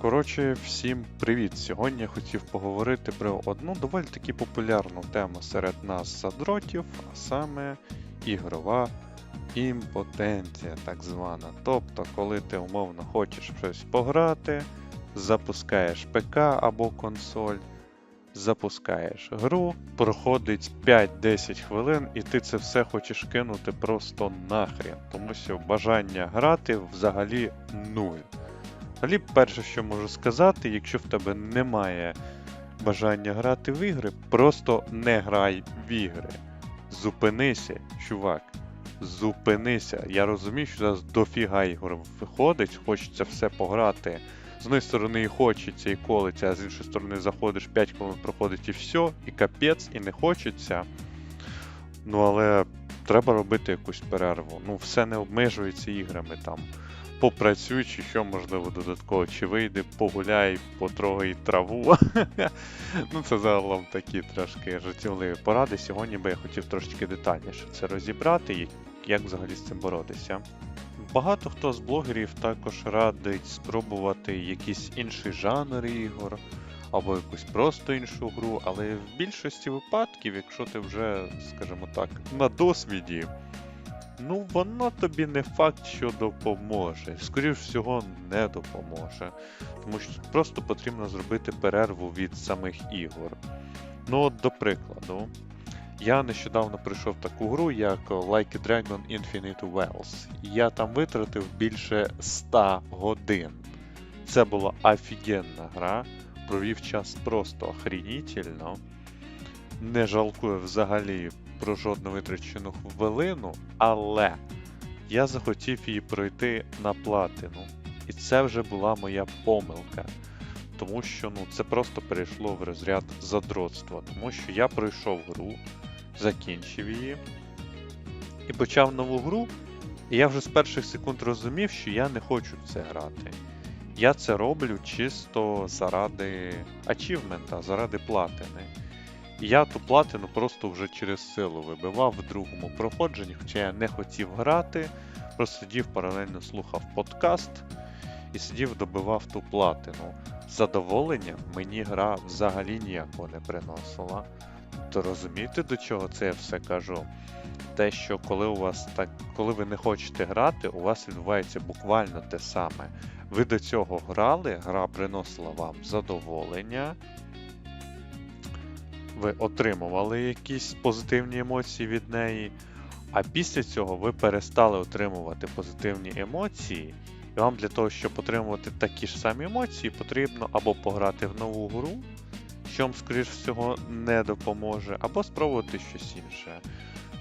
Коротше, всім привіт! Сьогодні я хотів поговорити про одну доволі таки популярну тему серед нас задротів, а саме ігрова імпотенція, так звана. Тобто, коли ти умовно хочеш щось пограти, запускаєш ПК або консоль, запускаєш гру, проходить 5-10 хвилин, і ти це все хочеш кинути просто нахрен, тому що бажання грати взагалі нуль. Взагалі, перше, що можу сказати, якщо в тебе немає бажання грати в ігри, просто не грай в ігри. Зупинися, чувак. Зупинися. Я розумію, що зараз дофіга ігор виходить, хочеться все пограти. З однієї сторони і хочеться, і колиться, а з іншої сторони заходиш 5 хвилин проходить і все, і капець, і не хочеться. Ну але треба робити якусь перерву. Ну, все не обмежується іграми там попрацюй, чи що можливо додатково, чи вийди, погуляй, потрогай траву. ну це загалом такі трошки жартівливі поради. Сьогодні би я хотів трошечки детальніше це розібрати і як взагалі з цим боротися. Багато хто з блогерів також радить спробувати якийсь інший жанр ігор, або якусь просто іншу гру, але в більшості випадків, якщо ти вже, скажімо так, на досвіді, Ну, воно тобі не факт, що допоможе. Скоріш всього, не допоможе. Тому що просто потрібно зробити перерву від самих ігор. Ну, от, до прикладу, я нещодавно пройшов таку гру, як Like a Dragon Infinite Wells. Я там витратив більше 100 годин. Це була офігенна гра. Провів час просто охрінітельно. Не жалкую взагалі про жодну витрачену хвилину, але я захотів її пройти на платину. І це вже була моя помилка. Тому що ну, це просто перейшло в розряд задротства. Тому що я пройшов гру, закінчив її і почав нову гру. І я вже з перших секунд розумів, що я не хочу в це грати. Я це роблю чисто заради ачівмента, заради платини. Я ту платину просто вже через силу вибивав в другому проходженні, хоча я не хотів грати, просто сидів паралельно слухав подкаст і сидів, добивав ту платину. Задоволення мені гра взагалі ніякого не приносила. То розумієте, до чого це я все кажу? Те, що коли у вас так, коли ви не хочете грати, у вас відбувається буквально те саме. Ви до цього грали, гра приносила вам задоволення, ви отримували якісь позитивні емоції від неї, а після цього ви перестали отримувати позитивні емоції, і вам для того, щоб отримувати такі ж самі емоції, потрібно або пограти в нову гру, що вам, скоріш всього, не допоможе, або спробувати щось інше.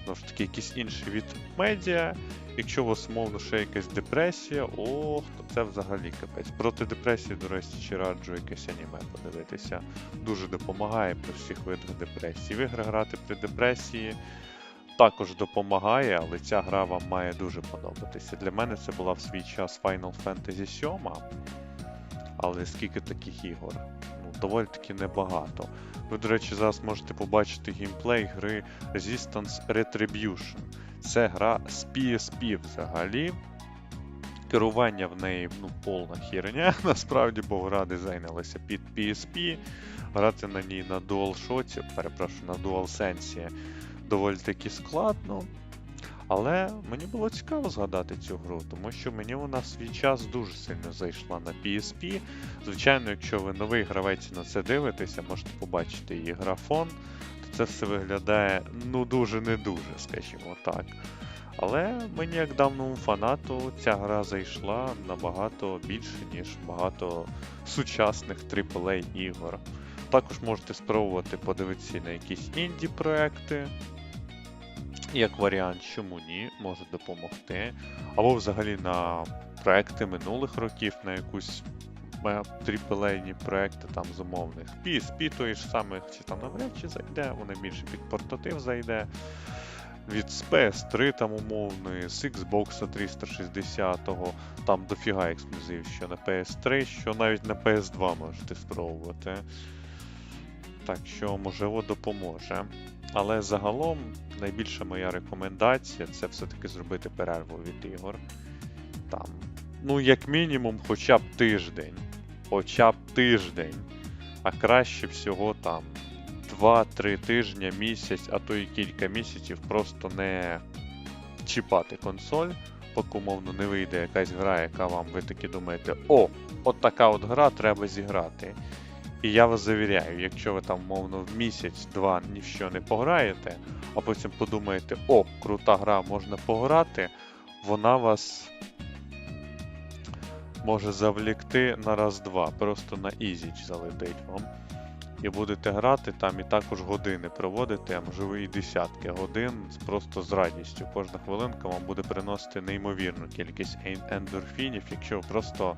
Знову ж таки, якийсь інший від медіа. Якщо у вас, мовно, ще якась депресія, ох, то це взагалі капець. Проти депресії, до речі, раджу якесь аніме подивитися. Дуже допомагає при всіх видах депресії. В грати при депресії також допомагає, але ця гра вам має дуже подобатися. Для мене це була в свій час Final Fantasy 7, але скільки таких ігор? Доволі таки небагато. Ви, до речі, зараз можете побачити геймплей гри Resistance Retribution. Це гра з PSP взагалі. Керування в неї ну, повна херня, насправді, бо гра дизайнилася під PSP. Грати на ній на DualShock, перепрошую, на DualSense доволі таки складно. Але мені було цікаво згадати цю гру, тому що мені вона в свій час дуже сильно зайшла на PSP. Звичайно, якщо ви новий гравець на це дивитеся, можете побачити її графон, то це все виглядає ну дуже не дуже, скажімо так. Але мені, як давному фанату, ця гра зайшла набагато більше, ніж багато сучасних AAA ігор. Також можете спробувати подивитися на якісь інді проекти. Як варіант, чому ні, може допомогти. Або взагалі на проекти минулих років, на якусь AAA проекти там замовних. PSP той ж самих, чи там навряд чи зайде, вони більше під портатив зайде. Від PS3 там умовної, з Xbox 360, там дофіга ексклюзив, що на PS3, що навіть на PS2 можете спробувати. Так що, можливо, допоможе. Але загалом найбільша моя рекомендація це все-таки зробити перерву від ігор. Там, ну, як мінімум, хоча б тиждень. хоча б тиждень, а краще всього там 2-3 тижні, місяць, а то і кілька місяців просто не чіпати консоль, поки умовно не вийде якась гра, яка вам ви таки думаєте, о, от така от гра треба зіграти. І я вас завіряю, якщо ви там, мовно, в місяць-два ні не пограєте, а потім подумаєте, о, крута гра, можна пограти, вона вас може завлікти на раз-два, просто на ізіч залетить вам. І будете грати там і також години проводити, а можливо і десятки годин просто з радістю. Кожна хвилинка вам буде приносити неймовірну кількість ендорфінів, якщо ви просто,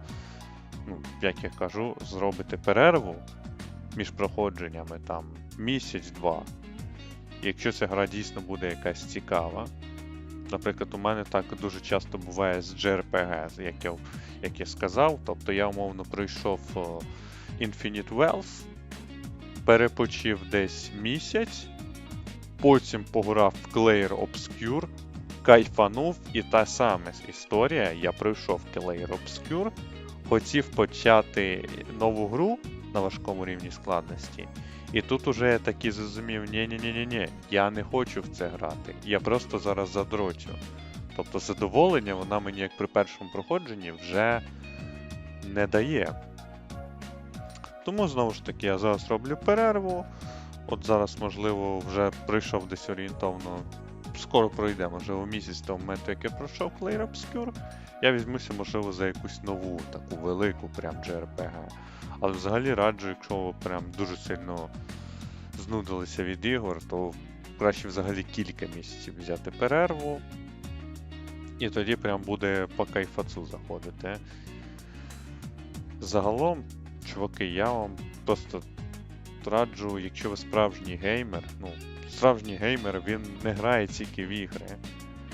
ну, як я кажу, зробите перерву між проходженнями там місяць-два. Якщо ця гра дійсно буде якась цікава. Наприклад, у мене так дуже часто буває з JRPG, як я, як я сказав. Тобто я умовно пройшов Infinite Wealth, перепочив десь місяць, потім пограв в Clair Obscure, кайфанув, і та сама історія. Я пройшов Clair Obscure, хотів почати нову гру на важкому рівні складності. І тут уже я таки зрозумів, ні ні ні ні я не хочу в це грати. Я просто зараз задрочу. Тобто задоволення вона мені як при першому проходженні вже не дає. Тому знову ж таки я зараз роблю перерву. От зараз, можливо, вже прийшов десь орієнтовно. Скоро пройде, можливо, місяць того моменту, як я пройшов Clair Obscure. Я візьмуся, можливо, за якусь нову, таку велику прям JRPG. Але взагалі раджу, якщо ви прям дуже сильно знудилися від ігор, то краще взагалі кілька місяців взяти перерву. І тоді прям буде по кайфацу заходити. Загалом, чуваки, я вам просто раджу, якщо ви справжній геймер, ну, справжній геймер, він не грає тільки в ігри.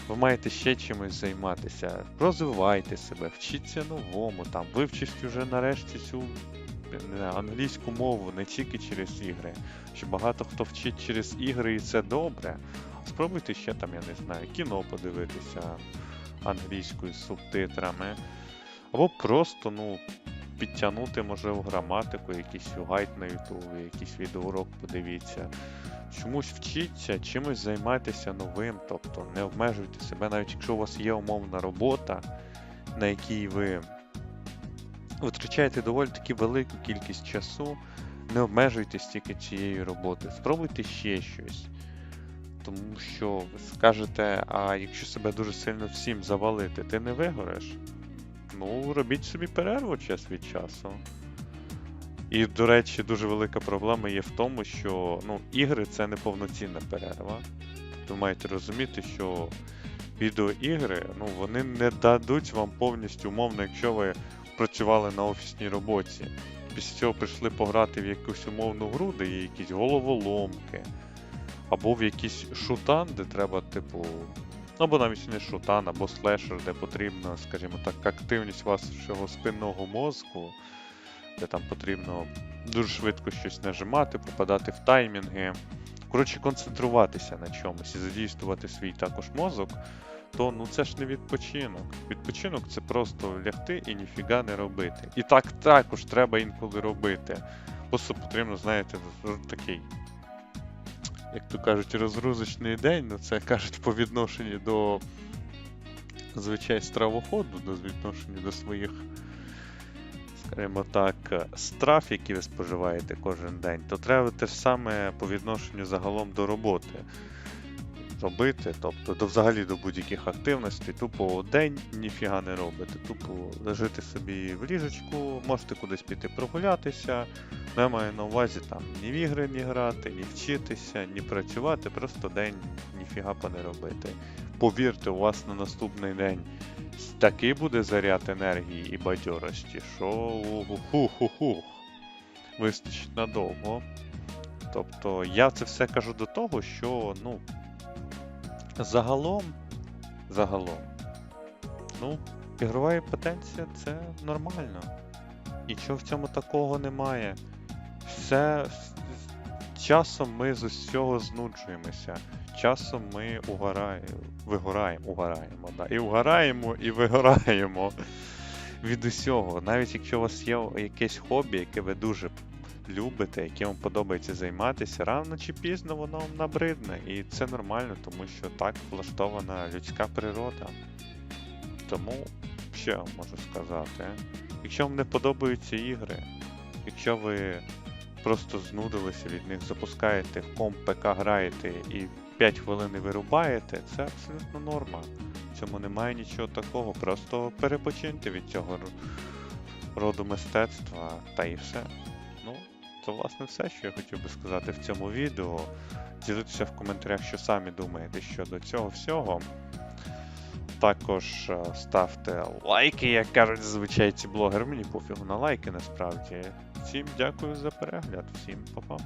Ви маєте ще чимось займатися. Розвивайте себе, вчіться новому, там, вивчіть вже нарешті цю не англійську мову не тільки через ігри. Що багато хто вчить через ігри і це добре. Спробуйте ще там, я не знаю, кіно подивитися англійською з субтитрами. Або просто, ну, підтягнути, можливо, граматику, якийсь гайд на Ютубі, якийсь відеоурок подивіться. Чомусь вчіться, чимось займайтеся новим, тобто не обмежуйте себе, навіть якщо у вас є умовна робота, на якій ви витрачаєте доволі таки велику кількість часу, не обмежуйтесь тільки цією роботою. Спробуйте ще щось. Тому що ви скажете, а якщо себе дуже сильно всім завалити, ти не вигориш. Ну, робіть собі перерву час від часу. І, до речі, дуже велика проблема є в тому, що ну, ігри це не повноцінна перерва. Ви маєте розуміти, що відеоігри ну, вони не дадуть вам повністю умовно, якщо ви працювали на офісній роботі. Після цього прийшли пограти в якусь умовну гру, де є якісь головоломки, або в якийсь шутан, де треба, типу. Ну, Або навіть не шутан, або слешер, де потрібна, скажімо так, активність вашого спинного мозку, де там потрібно дуже швидко щось нажимати, попадати в таймінги. Коротше, концентруватися на чомусь і задійствувати свій також мозок, то ну це ж не відпочинок. Відпочинок це просто лягти і ніфіга не робити. І так також треба інколи робити. Просто потрібно, знаєте, такий, як то кажуть, розгрузочний день, ну це кажуть по відношенню до звичай стравоходу, до відношенню до своїх, скажімо так, страв, які ви споживаєте кожен день, то треба те ж саме по відношенню загалом до роботи робити, тобто до взагалі до будь-яких активностей, тупо день ніфіга не робите, тупо лежите собі в ліжечку, можете кудись піти прогулятися. Ну, я маю на увазі там ні в ігри ні грати, ні вчитися, ні працювати, просто день ніфіга не робити. Повірте, у вас на наступний день такий буде заряд енергії і бадьорості, що ху-ху-ху. Вистачить надовго. Тобто я це все кажу до того, що ну, загалом, загалом, ну, ігрова імпотенція це нормально. Нічого в цьому такого немає. Все часом ми з усього знуджуємося. Часом ми угораємо, вигораємо, угораємо, да. І угораємо, і вигораємо. від усього. Навіть якщо у вас є якесь хобі, яке ви дуже любите, яким вам подобається займатися, рано чи пізно воно вам набридне. І це нормально, тому що так влаштована людська природа. Тому, що я вам можу сказати? Якщо вам не подобаються ігри, якщо ви просто знудилися від них, запускаєте в комп ПК граєте і 5 хвилин вирубаєте, це абсолютно норма. В цьому немає нічого такого, просто перепочиньте від цього роду мистецтва та і все. Ну, це власне все, що я хотів би сказати в цьому відео. Діліться в коментарях, що самі думаєте щодо цього всього. Також е, ставте лайки, як кажуть зазвичай ці блогери. Мені пофігу на лайки насправді. Всім дякую за перегляд, всім па-па.